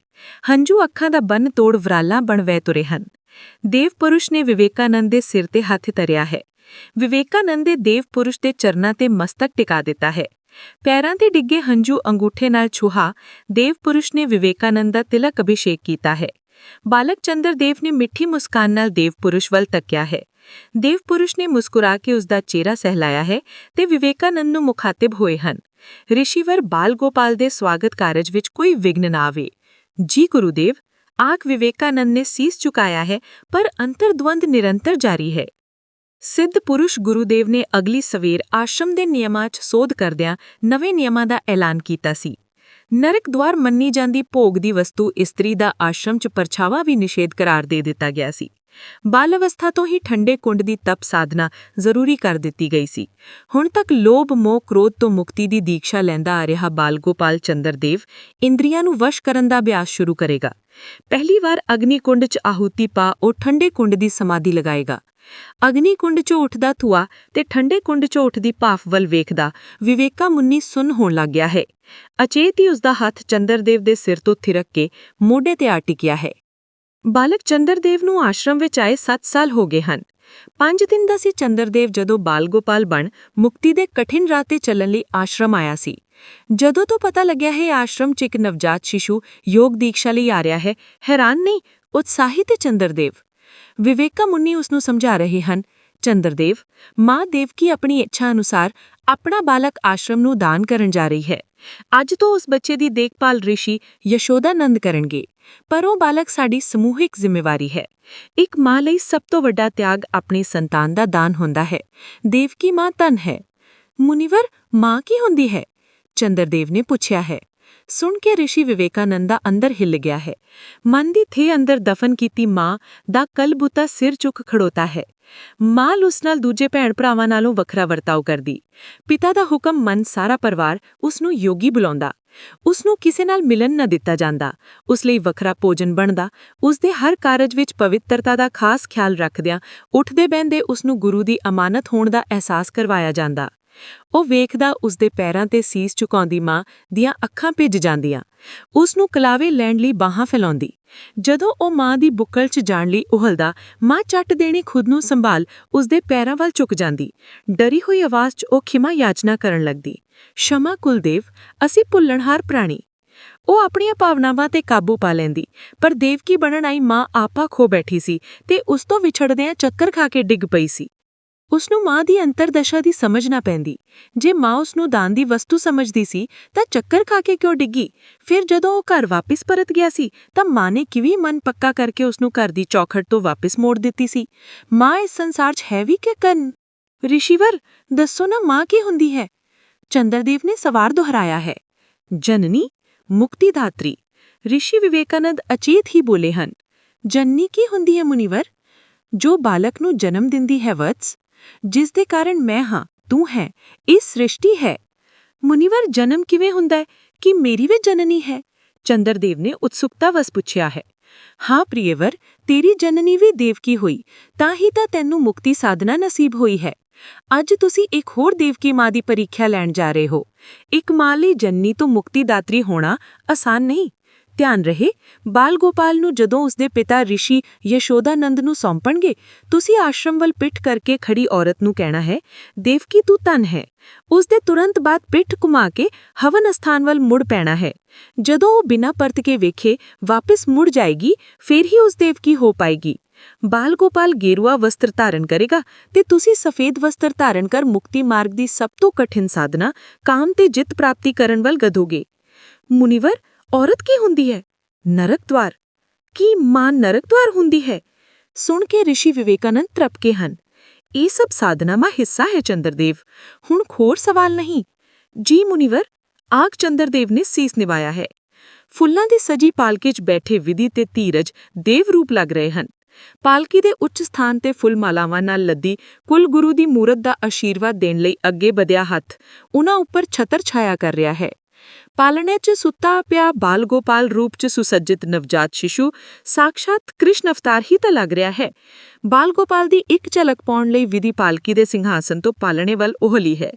ਹੰਝੂ ਅੱਖਾਂ ਦਾ ਬੰਨ ਤੋੜ ਵਰਾਲਾਂ ਬਣ ਵਹਿ ਤੁਰੇ ਹਨ। ਦੇਵ ਪੁਰਸ਼ ਨੇ ਵਿਵੇਕਾਨੰਦ ਦੇ ਸਿਰ ਤੇ ਹੱਥ ਧਰਿਆ ਹੈ। ਵਿਵੇਕਾਨੰਦ ਦੇ ਦੇਵ ਪੁਰਸ਼ ਦੇ ਚਰਨਾਂ ਤੇ ਮਸਤਕ ਟਿਕਾ ਦਿੱਤਾ ਹੈ। ਪੈਰਾਂ ਤੇ ਡਿੱਗੇ ਹੰਝੂ ਅੰਗੂਠੇ ਨਾਲ ਛੁਹਾ, ਦੇਵ ਪੁਰਸ਼ ਨੇ ਵਿਵੇਕਾਨੰਦ ਦਾ ਤਿਲਕ ਅਭਿਸ਼ੇਕ ਕੀਤਾ ਹੈ। ਬਾਲਕ ਚੰਦਰ ਦੇਵ ਨੇ ਮਿੱਠੀ ਮੁਸਕਾਨ ਨਾਲ ਦੇਵ ਪੁਰਸ਼ ਵੱਲ ਤੱਕਿਆ ਹੈ। ਦੇਵ ਪੁਰਸ਼ ਨੇ ਮੁਸਕਰਾ ਕੇ ਉਸ ਦਾ ਚਿਹਰਾ ਸਹਿਲਾਇਆ ਹੈ ਤੇ ਵਿਵੇਕਾਨੰਦ ਨੂੰ ਮੁਖਾਤਿਬ ਹੋਏ ਹਨ। ਰਿਸ਼ੀਵਰ ਬਾਲ ਗੋਪਾਲ ਦੇ ਸਵਾਗਤ ਕਾਰਜ ਵਿੱਚ ਕੋਈ ਵਿਘਨ ਨਾ ਆਵੇ। ਜੀ ਗੁਰੂਦੇਵ, ਆਖ ਵਿਵੇਕਾਨੰਦ ਨੇ ਸੀਸ ਝੁਕਾਇਆ ਹੈ, ਪਰ ਅੰਤਰਦਵੰਦ ਨਿਰੰਤਰ ਜਾਰੀ ਹੈ। ਸਿੱਧ ਪੁਰਸ਼ ਗੁਰੂਦੇਵ ਨੇ ਅਗਲੀ ਸਵੇਰ ਆਸ਼ਰਮ ਦੇ ਨਿਯਮਾਂ 'ਚ ਸੋਧ ਕਰਦਿਆਂ ਨਵੇਂ ਨਿਯਮਾਂ ਦਾ ਐਲਾਨ ਕੀਤਾ ਸੀ। ਨਰਕ ਦੁਆਰ ਮੰਨੀ ਜਾਂਦੀ ਭੋਗ ਦੀ ਵਸਤੂ ਇਸਤਰੀ ਦਾ ਆਸ਼ਰਮ 'ਚ ਪਰਛਾਵਾਂ ਵੀ ਨਿਸ਼ੇਧ ਕਰਾਰ ਦੇ ਦਿੱਤਾ ਗਿਆ ਸੀ। ਬਾਲ ਅਵਸਥਾ ਤੋਂ ਹੀ ਠੰਡੇ ਕੁੰਡ ਦੀ ਤਪ ਸਾਧਨਾ ਜ਼ਰੂਰੀ ਕਰ ਦਿੱਤੀ ਗਈ ਸੀ। ਹੁਣ ਤੱਕ ਲੋਭ, ਮੋਹ, ਕ੍ਰੋਧ ਤੋਂ ਮੁਕਤੀ ਦੀ ਦੀਕਸ਼ਾ ਲੈਂਦਾ ਆ ਰਿਹਾ ਬਾਲਗੋਪਾਲ ਚੰਦਰਦੇਵ, ਇੰਦਰੀਆਂ ਨੂੰ ਵਸ਼ ਕਰਨ ਦਾ ਅਭਿਆਸ ਸ਼ੁਰੂ ਕਰੇਗਾ। ਪਹਿਲੀ ਵਾਰ ਅਗਨੀ ਕੁੰਡ 'ਚ ਆਹੂਤੀ ਪਾ ਉਹ ਠੰਡੇ ਕੁੰਡ ਦੀ ਸਮਾਧੀ ਲਗਾਏਗਾ। ਅਗਨੀ ਕੁੰਡ 'ਚੋਂ ਉੱਠਦਾ ਧੂਆ ਤੇ ਠੰਡੇ ਕੁੰਡ 'ਚੋਂ ਉੱਠਦੀ ਭਾਫ ਵੱਲ ਵੇਖਦਾ ਵਿਵੇਕਾ ਮੁੰਨੀ ਸੁੰਨ ਹੋਣ ਲੱਗ ਗਿਆ ਹੈ। ਅਚੇਤ ਹੀ ਉਸਦਾ ਹੱਥ ਚੰਦਰਦੇਵ ਦੇ ਸਿਰ ਤੋਂ ਥਿਰਕ ਕੇ ਮੋਢੇ ਤੇ ਆ ਟਿਕਿਆ ਹੈ। ਬਾਲਕ ਚੰਦਰਦੇਵ ਨੂੰ ਆਸ਼ਰਮ ਵਿੱਚ ਆਏ 7 ਸਾਲ ਹੋ ਗਏ ਹਨ। 5 ਦਿਨ ਦਾ ਸੀ ਚੰਦਰਦੇਵ ਜਦੋਂ ਬਾਲਗੋਪਾਲ ਬਣ ਮੁਕਤੀ ਦੇ ਕਠਿਨ ਰਾਹ ਤੇ ਚੱਲਣ ਲਈ ਆਸ਼ਰਮ ਆਇਆ ਸੀ। ਜਦੋਂ ਤੋਂ ਪਤਾ ਲੱਗਿਆ ਹੈ ਆਸ਼ਰਮ 'ਚ ਇੱਕ ਨਵਜਾਤ ਸ਼ਿਸ਼ੂ ਯੋਗ ਦੀਕਸ਼ਾ ਲਈ ਆ ਰਿਹਾ ਹੈ, ਹੈਰਾਨ ਨਹੀਂ, ਉਤਸ਼ਾਹਿਤ ਹੈ ਚੰਦਰਦੇਵ। ਵਿਵੇਕਾ ਮੁੰਨੀ ਉਸ ਨੂੰ ਸਮਝਾ ਰਹੇ ਹਨ, ਚੰਦਰਦੇਵ, ਮਾਂ ਦੇਵਕੀ ਆਪਣੀ ਇੱਛਾ ਅਨੁਸਾਰ ਆਪਣਾ ਬਾਲਕ ਆਸ਼ਰਮ ਨੂੰ ਦਾਨ ਕਰਨ ਜਾ ਰਹੀ ਹੈ। ਅੱਜ ਤੋਂ ਉਸ ਬੱਚੇ ਦੀ ਦੇਖਭਾਲ ਰਿਸ਼ੀ ਯਸ਼ੋਦਾਨੰਦ ਕਰਨਗੇ, ਪਰ ਉਹ ਬਾਲਕ ਸਾਡੀ ਸਮੂਹਿਕ ਜ਼ਿੰਮੇਵਾਰੀ ਹੈ। ਇੱਕ ਮਾਂ ਲਈ ਸਭ ਤੋਂ ਵੱਡਾ ਤਿਆਗ ਆਪਣੀ ਸੰਤਾਨ ਦਾ ਦਾਨ ਹੁੰਦਾ ਹੈ। ਦੇਵਕੀ ਮਾਂ ਤਨ ਹੈ। ਮੁਨੀਵਰ, ਮਾਂ ਕੀ ਹੁੰਦੀ ਹੈ? ਚੰਦਰਦੇਵ ਨੇ ਪੁੱਛਿਆ ਹੈ। ਸੁਣ ਕੇ ਰਿਸ਼ੀ ਵਿਵੇਕਾਨੰਦ ਦਾ ਅੰਦਰ ਹਿੱਲ ਗਿਆ ਹੈ। ਮਨ ਦੀ ਥੇ ਅੰਦਰ ਦਫਨ ਕੀਤੀ ਮਾਂ ਦਾ ਕਲਬੁੱਤਾ ਸਿਰ ਚੁੱਕ ਖੜੋਤਾ ਹੈ। ਮਾਂ ਉਸ ਨਾਲ ਦੂਜੇ ਭੈਣ ਭਰਾਵਾਂ ਨਾਲੋਂ ਵੱਖਰਾ ਵਰਤਾਓ ਕਰਦੀ। ਪਿਤਾ ਦਾ ਹੁਕਮ ਮੰਨ ਸਾਰਾ ਪਰਿਵਾਰ ਉਸ ਨੂੰ ਯੋਗੀ ਬੁਲਾਉਂਦਾ। ਉਸ ਨੂੰ ਕਿਸੇ ਨਾਲ ਮਿਲਣ ਨਾ ਦਿੱਤਾ ਜਾਂਦਾ। ਉਸ ਲਈ ਵੱਖਰਾ ਭੋਜਨ ਬਣਦਾ। ਉਸ ਦੇ ਹਰ ਕਾਰਜ ਵਿੱਚ ਪਵਿੱਤਰਤਾ ਦਾ ਖਾਸ ਖਿਆਲ ਰੱਖਦਿਆਂ ਉੱਠਦੇ ਬਹਿੰਦੇ ਉਸ ਨੂੰ ਗੁਰੂ ਦੀ ਅਮਾਨਤ ਹੋਣ ਦਾ ਅਹਿਸਾਸ ਕਰਵਾਇਆ ਜਾਂਦਾ। ਉਹ ਵੇਖਦਾ ਉਸਦੇ ਪੈਰਾਂ ਤੇ ਸੀਸ ਝੁਕਾਉਂਦੀ ਮਾਂ ਦੀਆਂ ਅੱਖਾਂ ਭਿੱਜ ਜਾਂਦੀਆਂ। ਉਸ ਨੂੰ ਕਲਾਵੇ ਲੈਣ ਲਈ ਬਾਹਾਂ ਫੈਲਾਉਂਦੀ। ਜਦੋਂ ਉਹ ਮਾਂ ਦੀ ਬੁੱਕਲ 'ਚ ਜਾਣ ਲਈ ਉਹਲਦਾ, ਮਾਂ ਚੱਟ ਦੇਣੀ ਖੁਦ ਨੂੰ ਸੰਭਾਲ ਉਸਦੇ ਪੈਰਾਂ ਵੱਲ ਝੁਕ ਜਾਂਦੀ। ਡਰੀ ਹੋਈ ਆਵਾਜ਼ 'ਚ ਉਹ ਖਿਮਾ ਯਾਚਨਾ ਕਰਨ ਲੱਗਦੀ। ਸ਼ਮਾ ਕੁਲਦੇਵ, ਅਸੀਂ ਭੁੱਲਣਹਾਰ ਪ੍ਰਾਣੀ। ਉਹ ਆਪਣੀਆਂ ਭਾਵਨਾਵਾਂ ਤੇ ਕਾਬੂ ਪਾ ਲੈਂਦੀ, ਪਰ ਦੇਵਕੀ ਬਣਨ ਆਈ ਮਾਂ ਆਪਾ ਖੋ ਬੈਠੀ ਸੀ ਤੇ ਉਸ ਤੋਂ ਵਿਛੜਦਿਆਂ ਚੱਕਰ ਖਾ ਕੇ ਡਿੱਗ ਪਈ ਸੀ। ਉਸ ਨੂੰ ਮਾਂ ਦੀ ਅੰਤਰਦਸ਼ਾ ਦੀ ਸਮਝ ਨਾ ਪੈਂਦੀ। ਜੇ ਮਾਂ ਉਸ ਨੂੰ ਦਾਨ ਦੀ ਵਸਤੂ ਸਮਝਦੀ ਸੀ, ਤਾਂ ਚੱਕਰ ਖਾ ਕੇ ਕਿਉਂ ਡਿੱਗੀ? ਫਿਰ ਜਦੋਂ ਉਹ ਘਰ ਵਾਪਸ ਪਰਤ ਗਿਆ ਸੀ, ਤਾਂ ਮਾਂ ਨੇ ਕਿਵੇਂ ਮਨ ਪੱਕਾ ਕਰਕੇ ਉਸ ਨੂੰ ਘਰ ਦੀ ਚੌਖਟ ਤੋਂ ਵਾਪਸ ਮੋੜ ਦਿੱਤੀ ਸੀ? ਮਾਂ ਇਸ ਸੰਸਾਰ 'ਚ ਹੈ ਵੀ ਕਿ ਕਰਨ ਰਿਸ਼ੀਵਰ, ਦੱਸੋ ਨਾ ਮਾਂ ਕੀ ਹੁੰਦੀ ਹੈ? ਚੰਦਰਦੇਵ ਨੇ ਸਵਾਰ ਦੁਹਰਾਇਆ ਹੈ। ਜਨਨੀ ਮੁਕਤੀ ਦਾਤਰੀ ਰਿਸ਼ੀ ਵਿਵੇਕਾਨੰਦ ਅਚੇਤ ਹੀ ਬੋਲੇ ਹਨ। ਜਨਨੀ ਕੀ ਹੁੰਦੀ ਹੈ, ਮੁਨੀਵਰ? ਜੋ ਬਾਲਕ ਨੂੰ ਜਨਮ ਦਿੰਦੀ ਹੈ ਵਤਸ ਜਿਸ ਦੇ ਕਾਰਨ ਮੈਂ ਹਾਂ, ਤੂੰ ਹੈ, ਇਹ ਸ੍ਰਿਸ਼ਟੀ ਹੈ। ਮੁਨੀਵਰ ਜਨਮ ਕਿਵੇਂ ਹੁੰਦਾ ਹੈ? ਕਿ ਮੇਰੀ ਵੀ ਜਨਨੀ ਹੈ? ਚੰਦਰਦੇਵ ਨੇ ਉਤਸੁਕਤਾ ਵਸ ਪੁੱਛਿਆ ਹੈ। ਹਾਂ ਪ੍ਰੀਏਵਰ ਤੇਰੀ ਜਨਨੀ ਵੀ ਦੇਵਕੀ ਹੋਈ, ਤਾਂ ਹੀ ਤਾਂ ਤੈਨੂੰ ਮੁਕਤੀ ਸਾਧਨਾ ਨਸੀਬ ਹੋਈ ਹੈ। ਅੱਜ ਤੁਸੀਂ ਇੱਕ ਹੋਰ ਦੇਵਕੀ ਮਾਂ ਦੀ ਪਰੀਖਿਆ ਲੈਣ ਜਾ ਰਹੇ ਹੋ। ਇੱਕ ਮਾਂ ਲਈ ਜਨਨੀ ਤੋਂ ਮੁਕਤੀ ਦਾਤਰੀ ਹੋਣਾ ਆਸਾਨ ਨਹੀਂ। ਧਿਆਨ ਰਹੇ, ਬਾਲ ਗੋਪਾਲ ਨੂੰ ਜਦੋਂ ਉਸਦੇ ਪਿਤਾ ਰਿਸ਼ੀ ਯਸ਼ੋਦਾਨੰਦ ਨੂੰ ਸੌਂਪਣਗੇ, ਤੁਸੀਂ ਆਸ਼ਰਮ ਵੱਲ ਪਿੱਠ ਕਰਕੇ ਖੜੀ ਔਰਤ ਨੂੰ ਕਹਿਣਾ ਹੈ ਦੇਵਕੀ ਤੂੰ ਤਨ ਹੈ? ਉਸ ਦੇ ਤੁਰੰਤ ਬਾਅਦ ਪਿੱਠ ਘੁਮਾ ਕੇ ਹਵਨ ਅਸਥਾਨ ਵੱਲ ਮੁੜ ਪੈਣਾ ਹੈ। ਜਦੋਂ ਉਹ ਬਿਨਾਂ ਪਰਤ ਕੇ ਵੇਖੇ ਵਾਪਸ ਮੁੜ ਜਾਏਗੀ, ਫਿਰ ਹੀ ਉਸ ਦੇਵਕੀ ਹੋ ਪਾਏਗੀ। ਬਾਲ ਗੋਪਾਲ ਗੇਰੂਆ ਵਸਤਰ ਧਾਰਨ ਕਰੇਗਾ ਤੇ ਤੁਸੀਂ ਸਫੇਦ ਵਸਤਰ ਧਾਰਨ ਕਰ ਮੁਕਤੀ ਮਾਰਗ ਦੀ ਸਭ ਤੋਂ ਕਠਿਨ ਸਾਧਨਾ, ਕਾਮ ਤੇ ਜਿੱਤ ਪ੍ਰਾਪਤੀ ਕਰਨ ਵੱਲ ਗਧੋਗੇ। ਮੁਨੀਵਰ ਔਰਤ ਕੀ ਹੁੰਦੀ ਹੈ? ਨਰਕ ਦਵਾਰ। ਕੀ ਮਾਂ ਨਰਕ ਦਵਾਰ ਹੁੰਦੀ ਹੈ? ਸੁਣ ਕੇ ਰਿਸ਼ੀ ਵਿਵੇਕਾਨੰਦ ਤਰਪਕੇ ਹਨ। ਇਹ ਸਭ ਸਾਧਨਾਵਾਂ ਹਿੱਸਾ ਹੈ ਚੰਦਰਦੇਵ। ਹੁਣ ਖੋਰ ਸਵਾਲ ਨਹੀਂ। ਜੀ ਮੁਨੀਵਰ, ਆਗ ਚੰਦਰਦੇਵ ਨੇ ਸੀਸ ਨਿਵਾਇਆ ਹੈ। ਫੁੱਲਾਂ ਦੀ ਸਜੀ ਪਾਲਕੀ 'ਚ ਬੈਠੇ ਵਿਧੀ ਤੇ ਧੀਰਜ ਦੇਵ ਰੂਪ ਲੱਗ ਰਹੇ ਹਨ। ਪਾਲਕੀ ਦੇ ਉੱਚ ਸਥਾਨ ਤੇ ਫੁੱਲ ਮਾਲਾਵਾਂ ਨਾਲ ਲੱਦੀ ਕੁਲ ਗੁਰੂ ਦੀ ਮੂਰਤ ਦਾ ਆਸ਼ੀਰਵਾਦ ਦੇਣ ਲਈ ਅੱਗੇ ਵਧਿਆ ਹੱਥ ਉਹਨਾਂ ਉੱਪਰ ਛਤਰ ਛਾਇਆ ਕਰ ਰਿਹਾ ਹੈ। ਪਾਲਣੇ 'ਚ ਸੁੱਤਾ ਪਿਆ ਬਾਲ ਗੋਪਾਲ ਰੂਪ 'ਚ ਸੁਸੱਜਿਤ ਨਵਜਾਤ ਸ਼ਿਸ਼ੂ ਸਾਖਸ਼ਾਤ ਕ੍ਰਿਸ਼ਨ ਅਵਤਾਰ ਹੀ ਤਾਂ ਲੱਗ ਰਿਹਾ ਹੈ ਬਾਲ ਗੋਪਾਲ ਦੀ ਇੱਕ ਝਲਕ ਪਾਉਣ ਲਈ ਵਿਧੀ ਪਾਲਕੀ ਦੇ ਸਿੰਹਾਸਨ ਤੋਂ ਪਾਲਣੇ ਵੱਲ ਉਹਲੀ ਹੈ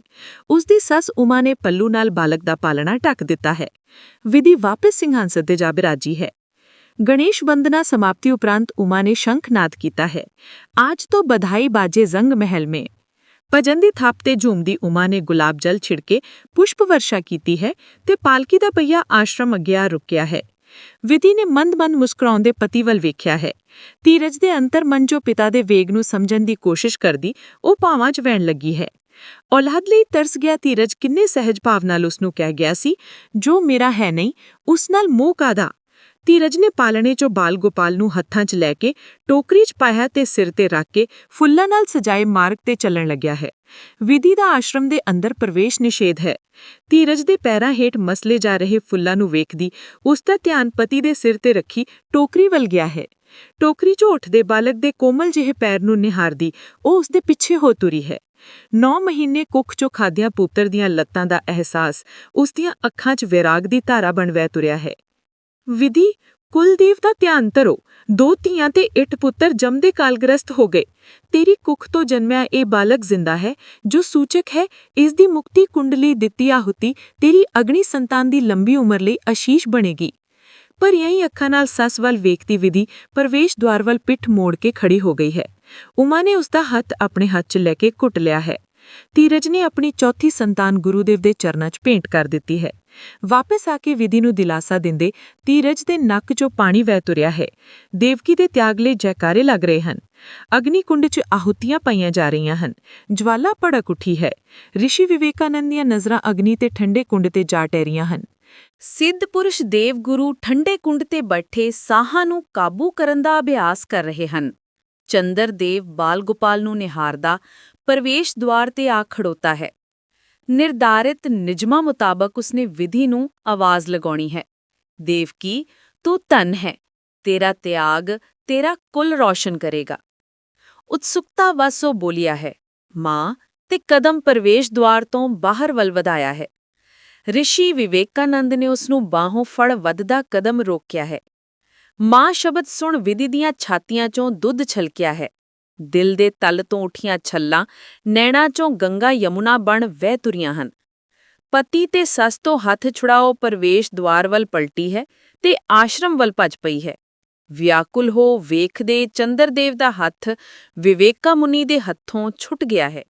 ਉਸ ਦੀ ਸੱਸ ਉਮਾ ਨੇ ਪੱਲੂ ਨਾਲ ਬਾਲਕ ਦਾ ਪਾਲਣਾ ਢੱਕ ਦਿੱਤਾ ਹੈ ਵਿਧੀ ਵਾਪਸ ਸਿੰਹਾਸਨ ਤੇ ਜਾ ਬਿਰਾਜੀ ਹੈ ਗਣੇਸ਼ ਬੰਦਨਾ ਸਮਾਪਤੀ ਉਪਰੰਤ ਉਮਾ ਨੇ ਸ਼ੰਖਨਾਦ ਕੀਤਾ ਹੈ आज तो बधाई बाजे जंग महल में ਭਜਨ ਦੀ ਥਾਪ ਤੇ ਝੂਮਦੀ ਉਮਾ ਨੇ ਗੁਲਾਬ ਜਲ ਛਿੜਕੇ ਪੁਸ਼ਪ ਵਰਸ਼ਾ ਕੀਤੀ ਹੈ ਤੇ ਪਾਲਕੀ ਦਾ ਪਈਆ ਆਸ਼ਰਮ ਅੱਗੇ ਆ ਰੁਕਿਆ ਹੈ। ਵਿਧੀ ਨੇ ਮੰਦ-ਮੰਦ ਮੁਸਕਰਾਉਂਦੇ ਪਤੀ ਵੱਲ ਵੇਖਿਆ ਹੈ। ਧੀਰਜ ਦੇ ਅੰਤਰ ਮਨ ਜੋ ਪਿਤਾ ਦੇ ਵੇਗ ਨੂੰ ਸਮਝਣ ਦੀ ਕੋਸ਼ਿਸ਼ ਕਰਦੀ, ਉਹ ਭਾਵਾਂ 'ਚ ਵਹਿਣ ਲੱਗੀ ਹੈ। ਔਲਾਦ ਲਈ ਤਰਸ ਗਿਆ ਧੀਰਜ ਕਿੰਨੇ ਸਹਿਜ ਭਾਵ ਨਾਲ ਉਸ ਨੂੰ ਕਹਿ ਗਿਆ ਸੀ, ਜੋ ਮੇਰਾ ਹੈ ਨਹੀਂ, ਉਸ ਨਾਲ ਮੋਹ ਕਾਦਾ ਧੀਰਜ ਨੇ ਪਾਲਣੇ 'ਚੋਂ ਬਾਲ ਗੋਪਾਲ ਨੂੰ ਹੱਥਾਂ 'ਚ ਲੈ ਕੇ ਟੋਕਰੀ 'ਚ ਪਾਇਆ ਤੇ ਸਿਰ ਤੇ ਰੱਖ ਕੇ ਫੁੱਲਾਂ ਨਾਲ ਸਜਾਏ ਮਾਰਗ ਤੇ ਚੱਲਣ ਲੱਗਿਆ ਹੈ। ਵਿਧੀ ਦਾ ਆਸ਼ਰਮ ਦੇ ਅੰਦਰ ਪ੍ਰਵੇਸ਼ ਨਿਸ਼ੇਧ ਹੈ। ਧੀਰਜ ਦੇ ਪੈਰਾਂ ਹੇਠ ਮਸਲੇ ਜਾ ਰਹੇ ਫੁੱਲਾਂ ਨੂੰ ਵੇਖਦੀ ਉਸ ਦਾ ਧਿਆਨ ਪਤੀ ਦੇ ਸਿਰ ਤੇ ਰੱਖੀ ਟੋਕਰੀ ਵੱਲ ਗਿਆ ਹੈ। ਟੋਕਰੀ 'ਚੋਂ ਉੱਠਦੇ ਬਾਲਕ ਦੇ ਕੋਮਲ ਜਿਹੇ ਪੈਰ ਨੂੰ ਨਿਹਾਰਦੀ ਉਹ ਉਸ ਦੇ ਪਿੱਛੇ ਹੋ ਤੁਰੀ ਹੈ। 9 ਮਹੀਨੇ ਕੁੱਖ 'ਚੋਂ ਖਾਦਿਆਂ ਪੁੱਤਰ ਦੀਆਂ ਲੱਤਾਂ ਦਾ ਅਹਿਸਾਸ ਉਸ ਦੀਆਂ ਅੱਖਾਂ 'ਚ ਵਿਰਾਗ ਦੀ ਧਾਰਾ ਬਣ ਵਹਿ ਤੁਰਿਆ ਹੈ। ਵਿਧੀ, ਕੁਲਦੀਪ ਦਾ ਧਿਆਨ ਧਰੋ। ਦੋ ਧੀਆਂ ਤੇ ਇੱਟ ਪੁੱਤਰ ਜੰਮਦੇ ਕਾਲਗ੍ਰਸਤ ਹੋ ਗਏ। ਤੇਰੀ ਕੁੱਖ ਤੋਂ ਜਨਮਿਆ ਇਹ ਬਾਲਕ ਜ਼ਿੰਦਾ ਹੈ, ਜੋ ਸੂਚਕ ਹੈ, ਇਸ ਦੀ ਮੁਕਤੀ ਕੁੰਡਲੀ ਦਿੱਤੀ ਆਹੁਤੀ, ਤੇਰੀ ਅਗਨੀ ਸੰਤਾਨ ਦੀ ਲੰਬੀ ਉਮਰ ਲਈ ਅਸ਼ੀਸ਼ ਬਣੇਗੀ। ਪਰ ਇਹੀ ਅੱਖਾਂ ਨਾਲ ਸੱਸ ਵੱਲ ਵੇਖਦੀ ਵਿਧੀ, ਪ੍ਰਵੇਸ਼ ਦੁਆਰ ਵੱਲ ਪਿੱਠ ਮੋੜ ਕੇ ਖੜੀ ਹੋ ਗਈ ਹੈ। ਉਮਾ ਨੇ ਉਸ ਦਾ ਹੱਥ ਆਪਣੇ ਹੱਥ 'ਚ ਲੈ ਕੇ ਘੁੱਟ ਲਿਆ ਹੈ। ਧੀਰਜ ਨੇ ਆਪਣੀ ਚੌਥੀ ਸੰਤਾਨ ਗੁਰੂਦੇਵ ਦੇ ਚਰਨਾਂ 'ਚ ਭੇਂਟ ਕਰ ਦਿੱਤੀ ਹੈ। ਵਾਪਸ ਆ ਕੇ ਵਿਧੀ ਨੂੰ ਦਿਲਾਸਾ ਦਿੰਦੇ ਧੀਰਜ ਦੇ ਨੱਕ 'ਚੋਂ ਪਾਣੀ ਵਹਿ ਤੁਰਿਆ ਹੈ। ਦੇਵਕੀ ਦੇ ਤਿਆਗ ਲਈ ਜੈਕਾਰੇ ਲੱਗ ਰਹੇ ਹਨ। ਅਗਨੀ ਕੁੰਡ 'ਚ ਆਹੁਤੀਆਂ ਪਾਈਆਂ ਜਾ ਰਹੀਆਂ ਹਨ। ਜਵਾਲਾ ਭੜਕ ਉੱਠੀ ਹੈ। ਰਿਸ਼ੀ ਵਿਵੇਕਾਨੰਦ ਦੀਆਂ ਨਜ਼ਰਾਂ ਅਗਨੀ ਤੇ ਠੰਡੇ ਕੁੰਡ ਤੇ ਜਾ ਟਹਿਰੀਆਂ ਹਨ। ਸਿੱਧ ਪੁਰਸ਼ ਦੇਵ ਗੁਰੂ ਠੰਡੇ ਕੁੰਡ ਤੇ ਬੈਠੇ ਸਾਹਾਂ ਨੂੰ ਕਾਬੂ ਕਰਨ ਦਾ ਅਭਿਆਸ ਕਰ ਰਹੇ ਹਨ। ਚੰਦਰ ਦੇਵ ਬਾਲ ਗੋਪਾਲ ਨੂੰ ਨਿਹਾਰਦਾ ਪ੍ਰਵੇਸ਼ ਦੁਆਰ ਤੇ ਆ ਖੜੋਤਾ ਹੈ। ਨਿਰਧਾਰਿਤ ਨਿਯਮਾਂ ਮੁਤਾਬਕ ਉਸਨੇ ਵਿਧੀ ਨੂੰ ਆਵਾਜ਼ ਲਗਾਉਣੀ ਹੈ। ਦੇਵਕੀ ਤੂੰ ਧਨ ਹੈ, ਤੇਰਾ ਤਿਆਗ, ਤੇਰਾ ਕੁਲ ਰੌਸ਼ਨ ਕਰੇਗਾ। ਉਤਸੁਕਤਾ ਵਸ ਉਹ ਬੋਲਿਆ ਹੈ, ਮਾਂ, ਤੇ ਕਦਮ ਪ੍ਰਵੇਸ਼ ਦੁਆਰ ਤੋਂ ਬਾਹਰ ਵੱਲ ਵਧਾਇਆ ਹੈ। ਰਿਸ਼ੀ ਵਿਵੇਕਾਨੰਦ ਨੇ ਉਸ ਨੂੰ ਬਾਹੋਂ ਫੜ ਵੱਧਦਾ ਕਦਮ ਰੋਕਿਆ ਹੈ। ਮਾਂ ਸ਼ਬਦ ਸੁਣ ਵਿਧੀ ਦੀਆਂ ਛਾਤੀਆਂ ਚੋਂ ਦੁੱਧ ਛਲਕਿਆ ਹੈ। ਦਿਲ ਦੇ ਤਲ ਤੋਂ ਉੱਠੀਆਂ ਛੱਲਾਂ ਨੈਣਾ ਚੋਂ ਗੰਗਾ ਯਮੁਨਾ ਬਣ ਵਹਿ ਤੁਰੀਆਂ ਹਨ। ਪਤੀ ਤੇ ਸੱਸ ਤੋਂ ਹੱਥ ਛੁਡਾਓ ਪ੍ਰਵੇਸ਼ ਦੁਆਰ ਵੱਲ ਪਲਟੀ ਹੈ ਤੇ ਆਸ਼ਰਮ ਵੱਲ ਭੱਜ ਪਈ ਹੈ। ਵਿਆਕੁਲ ਹੋ ਵੇਖਦੇ ਚੰਦਰਦੇਵ ਦਾ ਹੱਥ ਵਿਵੇਕਾ ਮੁਨੀ ਦੇ ਹੱਥੋਂ ਛੁੱਟ ਗਿਆ ਹੈ।